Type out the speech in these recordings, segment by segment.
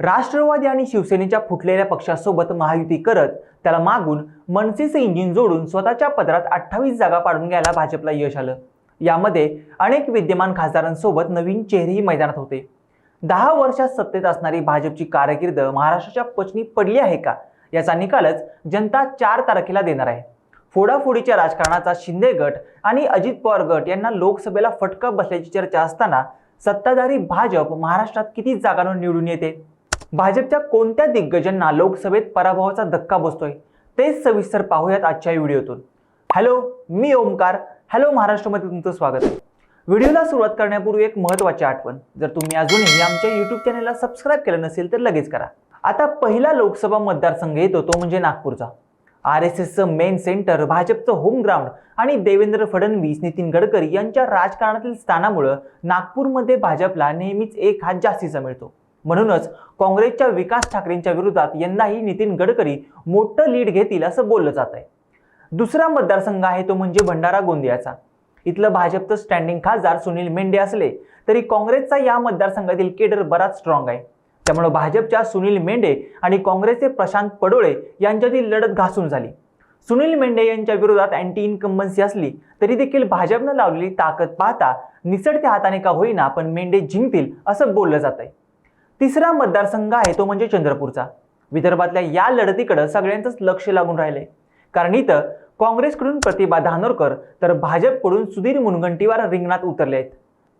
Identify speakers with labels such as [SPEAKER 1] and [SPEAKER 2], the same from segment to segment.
[SPEAKER 1] राष्ट्रवादी आणि शिवसेनेच्या फुटलेल्या पक्षासोबत महायुती करत त्याला मागून मनसेचं इंजिन जोडून स्वतःच्या पदरात अठ्ठावीस जागा पाडून घ्यायला भाजपला यश आलं. यामध्ये अनेक विद्यमान खासदारांसोबत नवीन चेहरेही मैदानात होते. दहा वर्षात सत्तेत असणारी भाजपची कारकीर्द महाराष्ट्राच्या पचनी पडली आहे का? याचा निकालच जनता चार तारखेला देणार आहे. फोडाफोडीच्या राजकारणाचा शिंदे गट आणि अजित पवार गट यांना लोकसभेला फटका बसल्याची चर्चा असताना सत्ताधारी भाजप महाराष्ट्रात किती जागांवर निवडून येते? भाजपच्या कोणत्या दिग्गजांना लोकसभेत पराभवाचा धक्का बसतोय तेच सविस्तर पाहूयात आजच्या व्हिडिओतून. हॅलो मी ओमकार. हॅलो महाराष्ट्रामध्ये तुमचं स्वागत आहे. व्हिडिओला सुरुवात करण्यापूर्वी एक महत्त्वाची आठवण. जर तुम्ही अजूनही आमच्या यूट्यूब चॅनलला सबस्क्राईब केलं नसेल तर लगेच करा. आता पहिला लोकसभा मतदारसंघ येतो तो म्हणजे नागपूरचा. आर एस एसचं मेन सेंटर भाजपचं होम ग्राउंड आणि देवेंद्र फडणवीस नितीन गडकरी यांच्या राजकारणातील स्थानामुळं नागपूरमध्ये भाजपला नेहमीच एक हात जास्तीचा मिळतो. म्हणूनच काँग्रेसच्या विकास ठाकरेंच्या विरोधात यंदाही नितीन गडकरी मोठं लीड घेतील असं बोललं जात आहे. दुसरा मतदारसंघ आहे तो म्हणजे भंडारा गोंदियाचा. इथलं भाजपचं स्टँडिंग खासदार सुनील मेंढे असले तरी काँग्रेसचा या मतदारसंघातील केडर बराच स्ट्रॉंग आहे. त्यामुळे भाजपच्या सुनील मेंढे आणि काँग्रेसचे प्रशांत पडोळे यांच्यातील लढत घासून झाली. सुनील मेंढे यांच्या विरोधात अँटी इन्कम्बन्सी असली तरी देखील भाजपनं लावलेली ताकद पाहता निसटत्या हाताने का होईना पण मेंढे जिंकतील असं बोललं जात आहे. तिसरा मतदारसंघ आहे तो म्हणजे चंद्रपूरचा. विदर्भातल्या या लढतीकडं सगळ्यांचंच लक्ष लागून राहिले कारण इथं काँग्रेसकडून प्रतिभा धानोरकर तर भाजपकडून सुधीर मुनगंटीवार रिंगणात उतरले आहेत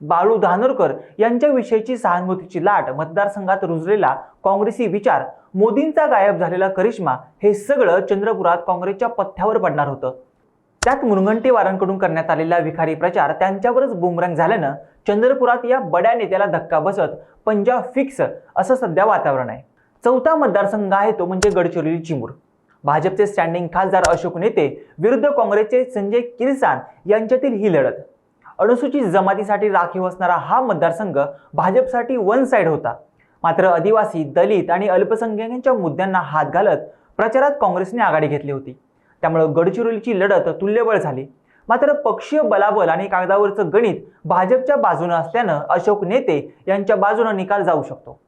[SPEAKER 1] बाळू धानोरकर यांच्याविषयीची सहानुभूतीची लाट मतदारसंघात रुजलेला काँग्रेसी विचार मोदींचा गायब झालेला करिश्मा हे सगळं चंद्रपुरात काँग्रेसच्या पथ्यावर पडणार होतं. त्यात मुनगंटीवारांकडून करण्यात आलेला विखारी प्रचार त्यांच्यावरच बुमरंग झाल्यानं चंद्रपुरात या बड्या नेत्याला धक्का बसत पंजाब फिक्स असं सध्या वातावरण आहे. चौथा मतदारसंघ आहे तो म्हणजे गडचिरोली चिमूर. भाजपचे स्टँडिंग खासदार अशोक नेते विरुद्ध काँग्रेसचे संजय किरसान यांच्यातील ही लढत. अनुसूचित जमातीसाठी राखीव असणारा हा मतदारसंघ भाजपसाठी वन साईड होता. मात्र आदिवासी दलित आणि अल्पसंख्याकांच्या मुद्द्यांना हात घालत प्रचारात काँग्रेसने आघाडी घेतली होती. त्यामुळे गडचिरोलीची लढत तुल्यबळ झाली. मात्र पक्षीय बलाबल आणि कागदावरचं गणित भाजपच्या बाजूनं असल्यानं अशोक नेते यांच्या बाजूनं निकाल जाऊ शकतो.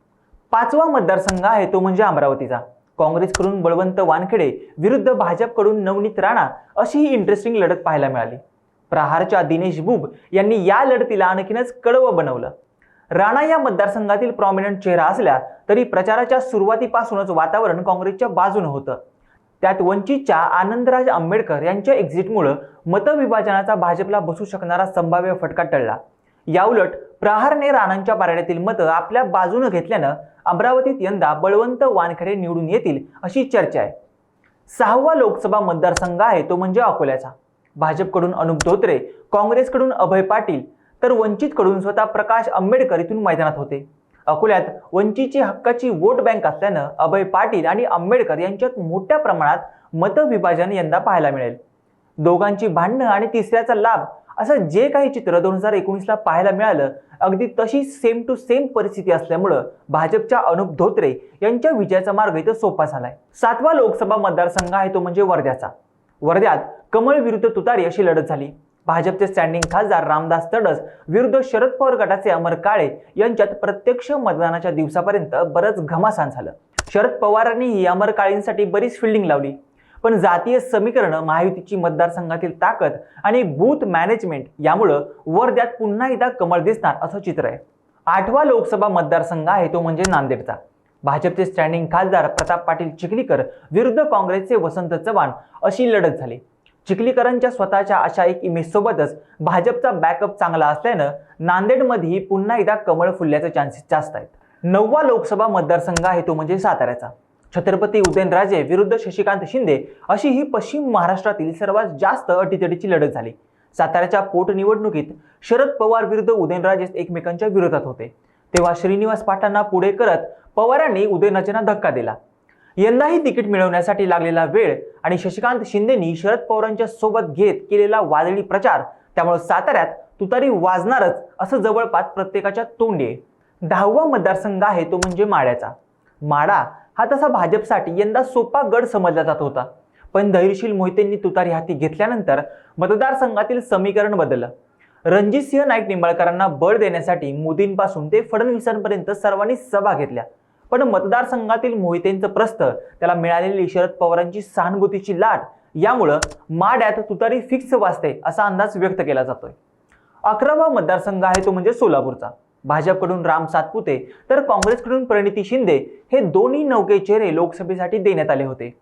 [SPEAKER 1] पाचवा मतदारसंघ आहे तो म्हणजे अमरावतीचा. काँग्रेसकडून बळवंत वानखेडे विरुद्ध भाजपकडून नवनीत राणा अशी ही इंटरेस्टिंग लढत पाहायला मिळाली. प्रहारच्या दिनेश बुब यांनी या लढतीला आणखीनच कडवं बनवलं. राणा या मतदारसंघातील प्रॉमिनंट चेहरा असल्या तरी प्रचाराच्या सुरुवातीपासूनच वातावरण काँग्रेसच्या बाजूनं होतं. त्यात वंचितच्या आनंदराज आंबेडकर यांच्या एक्झिटमुळं मतविभाजनाचा भाजपला बसू शकणारा संभाव्य फटका टळला. याउलट प्रहारने राणांच्या पारड्यातील मतं आपल्या बाजूनं घेतल्यानं अमरावतीत यंदा बळवंत वानखेडे निवडून येतील अशी चर्चा आहे. सहावा लोकसभा मतदारसंघ आहे तो म्हणजे अकोल्याचा. भाजपकडून अनुप धोत्रे काँग्रेसकडून अभय पाटील तर वंचितकडून स्वतः प्रकाश आंबेडकर इथून मैदानात होते. अकोल्यात वंचितची हक्काची वोट बँक असल्यानं अभय पाटील आणि आंबेडकर यांच्यात मोठ्या प्रमाणात मतविभाजन यंदा पाहायला मिळेल. दोघांची भांडणं आणि तिसऱ्याचा लाभ असं जे काही चित्र दोन हजार एकोणीसला पाहायला मिळालं अगदी तशी सेम टू सेम परिस्थिती असल्यामुळं भाजपच्या अनुप धोत्रे यांच्या विजयाचा मार्ग इथं सोपा झालाय. सातवा लोकसभा मतदारसंघ आहे तो म्हणजे वर्ध्याचा. वर्ध्यात कमळ विरुद्ध तुतारी अशी लढत झाली. भाजपचे स्टँडिंग खासदार रामदास तडस विरुद्ध शरद पवार गटाचे अमर काळे यांच्यात प्रत्यक्ष मतदानाच्या दिवसापर्यंत बरंच घमासान झालं. शरद पवारांनीही अमर काळेंसाठी बरीच फिल्डिंग लावली. पण जातीय समीकरण महायुतीची मतदारसंघातील ताकद आणि बूथ मॅनेजमेंट यामुळं वर्ध्यात पुन्हा एकदा कमळ दिसणार असं चित्र आहे. आठवा लोकसभा मतदारसंघ आहे तो म्हणजे नांदेडचा. भाजपचे स्टँडिंग खासदार प्रताप पाटील चिखलीकर विरुद्ध काँग्रेसचे वसंत चव्हाण अशी लढत झाली. चिखलीकरांच्या स्वतःच्या अशा एक इमेजसोबतच भाजपचा बॅकअप चांगला असल्यानं नांदेडमध्येही पुन्हा एकदा कमळ फुलल्याचे चान्सेस जास्त आहेत. नववा लोकसभा मतदारसंघ आहे तो म्हणजे साताऱ्याचा. छत्रपती उदयनराजे विरुद्ध शशिकांत शिंदे अशी ही पश्चिम महाराष्ट्रातील सर्वात जास्त अटीतडीची लढत झाली. साताऱ्याच्या पोटनिवडणुकीत शरद पवार विरुद्ध उदयनराजे एकमेकांच्या विरोधात होते. तेव्हा श्रीनिवास पाटांना पुढे करत पवारांनी उदयनराजेंना धक्का दिला. यंदाही तिकीट मिळवण्यासाठी लागलेला वेळ आणि शशिकांत शिंदेनी शरद पवारांच्या सोबत घेत केलेला वादळी प्रचार त्यामुळे साताऱ्यात तुतारी वाजणारच असं जवळपास प्रत्येकाच्या तोंडी. आहे दहावा मतदारसंघ आहे तो म्हणजे माड्याचा माडा हा तसा भाजपसाठी यंदा सोपा गड समजला जात होता. पण धैर्यशील मोहितेंनी तुतारी हाती घेतल्यानंतर मतदारसंघातील समीकरण बदललं. रणजितसिंह नाईक निंबाळकरांना बळ देण्यासाठी मोदींपासून ते फडणवीसांपर्यंत सर्वांनी सभा घेतल्या. पण मतदारसंघातील मोहितेंचं प्रस्थ त्याला मिळालेली शरद पवारांची सहानुभूतीची लाट यामुळं माड्यात तुतारी फिक्स वाचते असा अंदाज व्यक्त केला जातोय. अकरावा मतदारसंघ आहे तो म्हणजे सोलापूरचा. भाजपकडून राम सातपुते तर काँग्रेसकडून प्रणिती शिंदे हे दोन्ही नौके चेहरे लोकसभेसाठी देण्यात आले होते.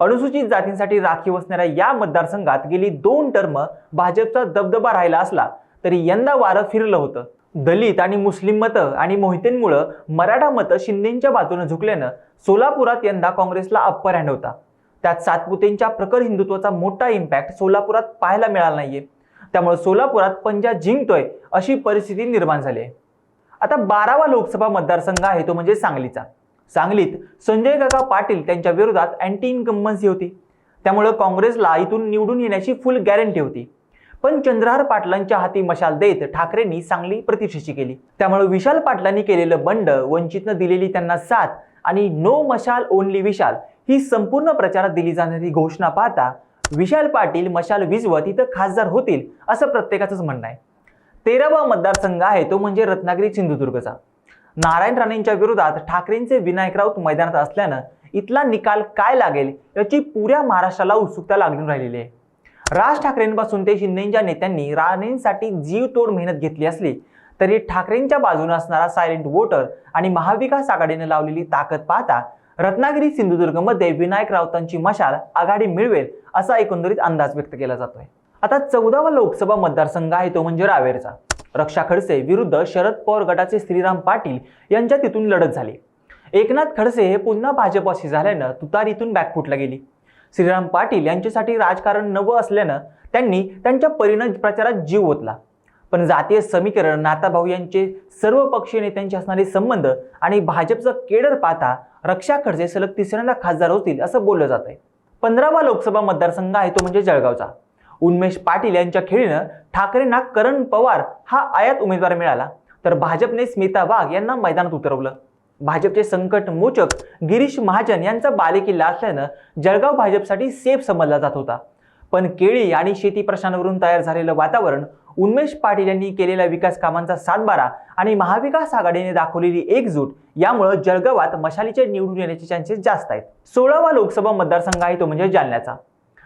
[SPEAKER 1] अनुसूचित जातींसाठी राखीव असणाऱ्या या मतदारसंघात गेली दोन टर्म भाजपचा दबदबा राहिला असला तरी यंदा वारं फिरलं होतं. दलित आणि मुस्लिम मतं आणि मोहितेंमुळं मराठा मतं शिंदेच्या बाजूने झुकल्यानं सोलापुरात यंदा काँग्रेसला अप्पर हँड होता. त्यात सातपुतेंच्या प्रखर हिंदुत्वाचा मोठा इम्पॅक्ट सोलापुरात पाहायला मिळाला नाहीये. त्यामुळे सोलापुरात पंजा जिंकतोय अशी परिस्थिती निर्माण झाली आहे. आता बारावा लोकसभा मतदारसंघ आहे तो म्हणजे सांगलीचा. सांगलीत संजय काका पाटील त्यांच्या विरोधात अँटी इन्कम्बन्सी होती. त्यामुळे काँग्रेसला इथून निवडून येण्याची फुल गॅरंटी होती. पण चंद्रहार पाटलांच्या हाती मशाल देत ठाकरेंनी चांगली प्रतिष्ठेची केली. त्यामुळे विशाल पाटलांनी केलेलं बंड वंचितनं दिलेली त्यांना साथ आणि नो मशाल ओनली विशाल ही संपूर्ण प्रचारात दिली जाणारी घोषणा पाहता विशाल पाटील मशाल विजवत इथं खासदार होतील असं प्रत्येकाचंच म्हणणं आहे. तेरावा मतदारसंघ आहे तो म्हणजे रत्नागिरी सिंधुदुर्गचा. नारायण राणेंच्या विरोधात ठाकरेंचे विनायक राऊत मैदानात असल्यानं इथला निकाल काय लागेल याची पुऱ्या महाराष्ट्राला उत्सुकता लागून राहिलेली आहे. राज ठाकरेंपासून ते शिंदेच्या नेत्यांनी राणेंसाठी जीव तोड मेहनत घेतली असली तरी ठाकरेंच्या बाजूने असणारा सायलेंट वोटर आणि महाविकास आघाडीने लावलेली ताकद पाहता रत्नागिरी सिंधुदुर्गमध्ये विनायक राऊतांची मशाल आघाडी मिळवेल असा एकंदरीत अंदाज व्यक्त केला जातोय. आता चौदावा लोकसभा मतदारसंघ आहे तो म्हणजे रावेरचा. रक्षा खडसे विरुद्ध शरद पवार गटाचे श्रीराम पाटील यांच्या तिथून लढत झाली. एकनाथ खडसे हे पुन्हा भाजपाशी झाल्यानं तुतारीतून बॅकफुटला गेली. श्रीराम पाटील यांच्यासाठी राजकारण नवं असल्यानं त्यांनी त्यांच्या परिणाम प्रचारात जीव ओतला. पण जातीय समीकरण नाताभाऊ यांचे सर्व पक्षीय नेत्यांचे असणारे संबंध आणि भाजपचं केडर पाहता रक्षा खडसे सलग तिसऱ्यांदा खासदार होतील असं बोललं जात आहे पंधरावा लोकसभा मतदारसंघ आहे तो म्हणजे जळगावचा. उन्मेष पाटील यांच्या खेळीनं ठाकरेंना करण पवार हा आयात उमेदवार मिळाला. तर भाजपने स्मिता वाघ यांना मैदानात उतरवलं. भाजपचे संकट मोचक गिरीश महाजन यांचा बालेकिल्ला असल्यानं जळगाव भाजपसाठी सेफ समजला जात होता. पण केळी आणि शेती प्रश्नांवरून तयार झालेलं वातावरण उन्मेष पाटील यांनी केलेल्या विकास कामांचा सातबारा आणि महाविकास आघाडीने दाखवलेली एकजूट यामुळे जळगावात मशालीचे निवडून येण्याचे चान्सेस जास्त आहेत. सोळावा लोकसभा मतदारसंघ आहे तो म्हणजे जालन्याचा.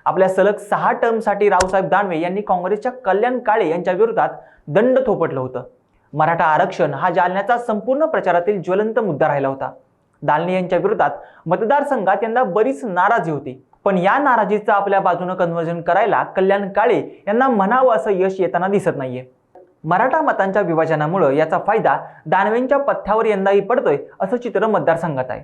[SPEAKER 1] आपल्या सलग सहा टर्मसाठी रावसाहेब दानवे यांनी काँग्रेसच्या कल्याण काळे यांच्या विरोधात दंड थोपटलं होतं. मराठा आरक्षण हा जालन्याचा संपूर्ण प्रचारातील ज्वलंत मुद्दा राहिला होता. दालने यांच्या विरोधात मतदारसंघात यंदा बरीच नाराजी होती. पण या नाराजीचं आपल्या बाजूनं कन्व्हर्जन करायला कल्याण काळे यांना म्हणावं असं यश येताना दिसत नाहीये. मराठा मतांच्या विभाजनामुळं याचा फायदा दानवेंच्या पथ्यावर यंदाही पडतोय असं चित्र मतदारसंघात आहे.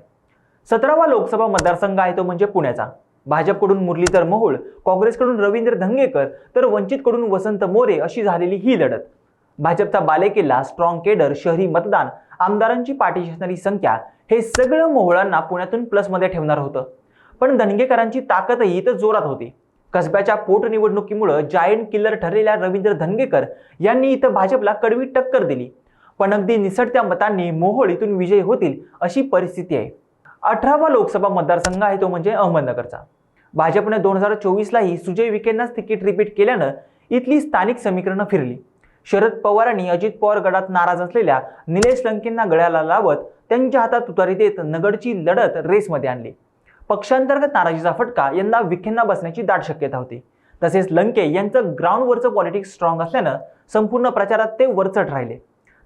[SPEAKER 1] सतरावा लोकसभा मतदारसंघ आहे तो म्हणजे पुण्याचा. भाजपकडून मुरलीधर मोहोळ काँग्रेसकडून रवींद्र धंगेकर तर वंचितकडून वसंत मोरे अशी झालेली ही लढत. भाजपचा बालेकिल्ला स्ट्रॉंग केडर शहरी मतदान आमदारांची पाठीशी असणारी संख्या हे सगळं मोहळांना पुण्यातून प्लसमध्ये ठेवणार होतं. पण धनगेकरांची ताकदही इथं जोरात होती. कसब्याच्या पोटनिवडणुकीमुळं जायंट किल्लर ठरलेल्या रवींद्र धनगेकर यांनी इथं भाजपला कडवी टक्कर दिली. पण अगदी निसटत्या मतांनी मोहोळ इथून विजयी होतील अशी परिस्थिती आहे. अठरावा लोकसभा मतदारसंघ आहे तो म्हणजे अहमदनगरचा. भाजपने दोन हजार चोवीसलाही सुजय विखेंनाच तिकीट रिपीट केल्यानं इथली स्थानिक समीकरणं फिरली. शरद पवारांनी अजित पवार गटात नाराज असलेल्या निलेश लंकेंना गळ्याला लावत त्यांच्या हातात तुतारी देत नगरची लढत रेसमध्ये आणली. पक्षांतर्गत नाराजीचा फटका यंदा विखेंना बसण्याची दाट शक्यता होती. तसेच लंके यांचं ग्राउंडवरचं पॉलिटिक्स स्ट्रॉंग असल्यानं संपूर्ण प्रचारात ते वरचट राहिले.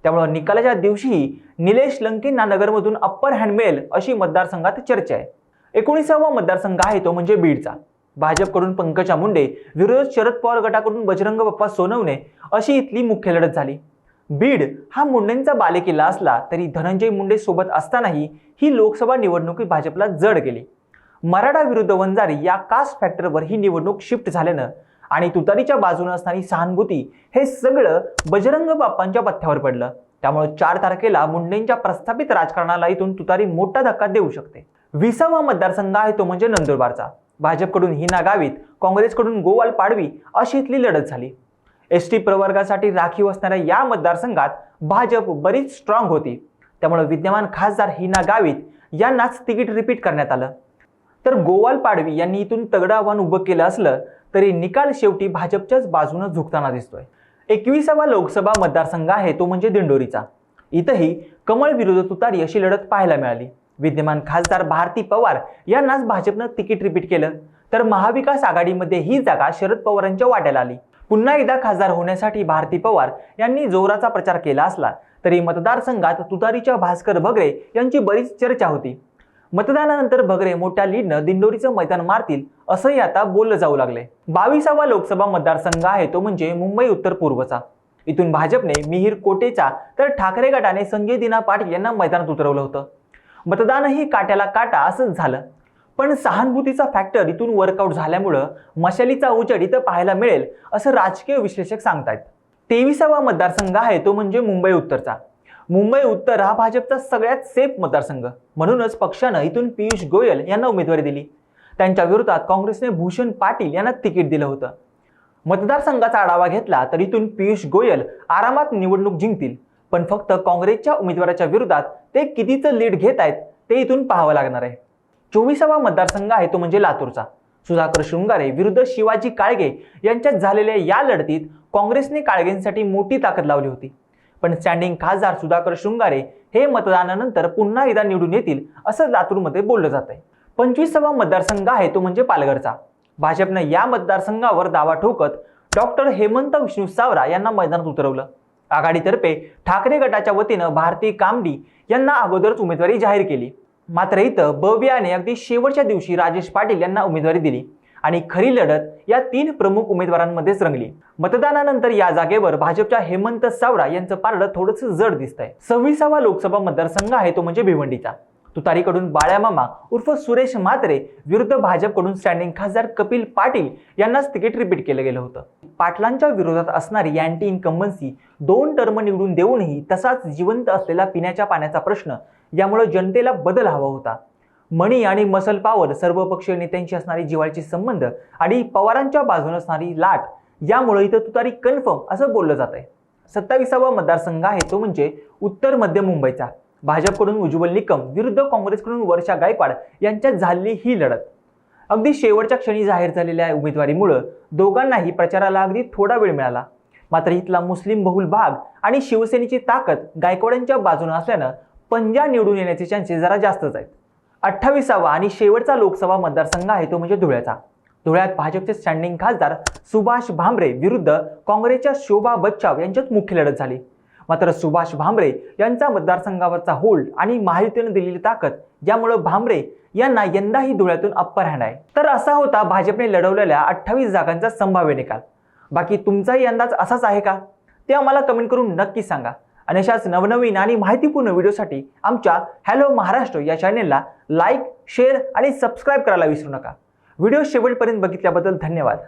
[SPEAKER 1] त्यामुळे निकालाच्या दिवशीही निलेश लंकेंना नगरमधून अप्पर हँड मिळेल अशी मतदारसंघात चर्चा आहे. एकोणीसावा मतदारसंघ आहे तो म्हणजे बीडचा. भाजपकडून पंकजा मुंडे विरोध शरद पवार गटाकडून बजरंग बाप्पा सोनवणे अशी इथली मुख्य लढत झाली. बीड हा मुंडेंचा बालेकिल्ला असला तरी धनंजय मुंडे सोबत असतानाही ही लोकसभा निवडणुकीत भाजपला जड गेली. मराठा विरुद्ध वंजारी या कास्ट फॅक्टरवर ही निवडणूक शिफ्ट झाल्यानं आणि तुतारीच्या बाजूने असणारी सहानुभूती हे सगळं बजरंग बाप्पांच्या पथ्यावर पडलं. त्यामुळे चार तारखेला मुंडेंच्या प्रस्थापित राजकारणाला इथून तुतारी मोठा धक्का देऊ शकते. विसावा मतदारसंघ आहे तो म्हणजे नंदुरबारचा. भाजपकडून हिना गावित काँग्रेसकडून गोवाल पाडवी अशी इथली लढत झाली. एस टी प्रवर्गासाठी राखीव असणाऱ्या या मतदारसंघात भाजप बरीच स्ट्रॉंग होती. त्यामुळे विद्यमान खासदार हिना गावित यांनाच तिकीट रिपीट करण्यात आलं. तर गोवाल पाडवी यांनी इथून तगडं आव्हान उभं केलं असलं तरी निकाल शेवटी भाजपच्याच बाजूनं झुकताना दिसतोय. एकविसावा लोकसभा मतदारसंघ आहे तो म्हणजे दिंडोरीचा. इथंही कमळ विरुद्ध तुतारी अशी लढत पाहायला मिळाली. विद्यमान खासदार भारती पवार यांनाच भाजपनं तिकीट रिपीट केलं. तर महाविकास आघाडीमध्ये ही जागा शरद पवारांच्या वाट्याला आली. पुन्हा एकदा खासदार होण्यासाठी भारती पवार यांनी जोराचा प्रचार केला असला तरी मतदारसंघात तुतारीच्या भास्कर भगरे यांची बरीच चर्चा होती. मतदानानंतर भगरे मोठ्या लीडनं दिंडोरीचं मैदान मारतील असंही आता बोललं जाऊ लागले बावीसावा लोकसभा मतदारसंघ आहे तो म्हणजे मुंबई उत्तर पूर्वचा. इथून भाजपने मिहीर कोटेचा तर ठाकरे गटाने संजय दिना पाटील यांना मैदानात उतरवलं होतं. मतदानही काट्याला काटा असंच झालं. पण सहानुभूतीचा फॅक्टर इथून वर्कआउट झाल्यामुळं मशालीचा उजेड इथं पाहायला मिळेल असं राजकीय विश्लेषक सांगतायत. तेविसावा मतदारसंघ आहे तो म्हणजे मुंबई उत्तरचा. मुंबई उत्तर हा भाजपचा सगळ्यात सेफ मतदारसंघ. म्हणूनच पक्षानं इथून पियुष गोयल यांना उमेदवारी दिली. त्यांच्या विरोधात काँग्रेसने भूषण पाटील यांना तिकीट दिलं होतं. मतदारसंघाचा आढावा घेतला तर इथून पियुष गोयल आरामात निवडणूक जिंकतील. पण फक्त काँग्रेसच्या उमेदवाराच्या विरोधात ते कितीचं लीड घेत आहेत ते इथून पाहावं लागणार आहे. चोवीसावा मतदारसंघ आहे तो म्हणजे लातूरचा. सुधाकर शृंगारे विरुद्ध शिवाजी काळगे यांच्यात झालेल्या या लढतीत काँग्रेसने काळगेंसाठी मोठी ताकद लावली होती. पण स्टँडिंग खासदार सुधाकर शृंगारे हे मतदानानंतर पुन्हा एकदा निवडून येतील असं लातूरमध्ये बोललं जात आहे पंचवीसावा मतदारसंघ आहे तो म्हणजे पालघरचा. भाजपनं या मतदारसंघावर दावा ठोकत डॉक्टर हेमंत विष्णू सावरा यांना मैदानात उतरवलं. आघाडीतर्फे ठाकरे गटाच्या वतीनं भारती कामडी यांना अगोदरच उमेदवारी जाहीर केली. मात्र इथं बबियाने अगदी शेवटच्या दिवशी राजेश पाटील यांना उमेदवारी दिली आणि खरी लढत या तीन प्रमुख उमेदवारांमध्येच रंगली. मतदानानंतर या जागेवर भाजपच्या हेमंत सावरा यांचं पारडं थोडंसं जड दिसतंय. सव्वीसावा लोकसभा मतदारसंघ आहे तो म्हणजे भिवंडीचा. तुतारीकडून बाळ्यामामा उर्फ सुरेश म्हात्रे विरुद्ध भाजपकडून स्टँडिंग खासदार कपिल पाटील यांनाच तिकीट रिपीट केलं गेलं होतं. पाटलांच्या विरोधात असणारी अँटी इन्कम्बन्सी दोन टर्म निवडून देऊनही तसाच जिवंत असलेला पिण्याच्या पाण्याचा प्रश्न यामुळे जनतेला बदल हवा होता. मणी आणि मसल पॉवर सर्वपक्षीय नेत्यांशी असणारी जिवाळीचे संबंध आणि पवारांच्या बाजूने असणारी लाट यामुळे इथं तुतारी कन्फर्म असं बोललं जात आहे सत्तावीसावा मतदारसंघ आहे तो म्हणजे उत्तर मध्य मुंबईचा. भाजपकडून उज्ज्वल निकम विरुद्ध काँग्रेसकडून वर्षा गायकवाड यांच्यात झाली ही लढत. अगदी शेवटच्या क्षणी जाहीर झालेल्या उमेदवारीमुळं दोघांनाही प्रचाराला अगदी थोडा वेळ मिळाला. मात्र इथला मुस्लिम बहुल भाग आणि शिवसेनेची ताकद गायकवाडांच्या बाजूने असल्यानं पंजा निवडून येण्याचे चान्सेस जरा जास्तच आहेत. अठ्ठावीसावा आणि शेवटचा लोकसभा मतदारसंघ आहे तो म्हणजे धुळ्याचा. धुळ्यात भाजपचे स्टँडिंग खासदार सुभाष भामरे विरुद्ध काँग्रेसच्या शोभा बच्चाव यांच्यात मुख्य लढत झाली. मात्र सुभाष भामरे यांचा मतदारसंघावरचा होल्ड आणि महायुतीनं दिलेली ताकद यामुळे भामरे यांना यंदाही धुळ्यातून अप्पर हँड आहे. तर असा होता भाजपने लढवलेल्या अठ्ठावीस जागांचा संभाव्य निकाल. बाकी तुमचाही अंदाज असाच आहे का? ते आम्हाला कमेंट करून नक्की सांगा. आणि अशाच नवनवीन आणि माहितीपूर्ण व्हिडिओसाठी आमच्या हॅलो महाराष्ट्र या चॅनेलला लाईक शेअर आणि सबस्क्राईब करायला विसरू नका. व्हिडिओ शेवटपर्यंत बघितल्याबद्दल धन्यवाद.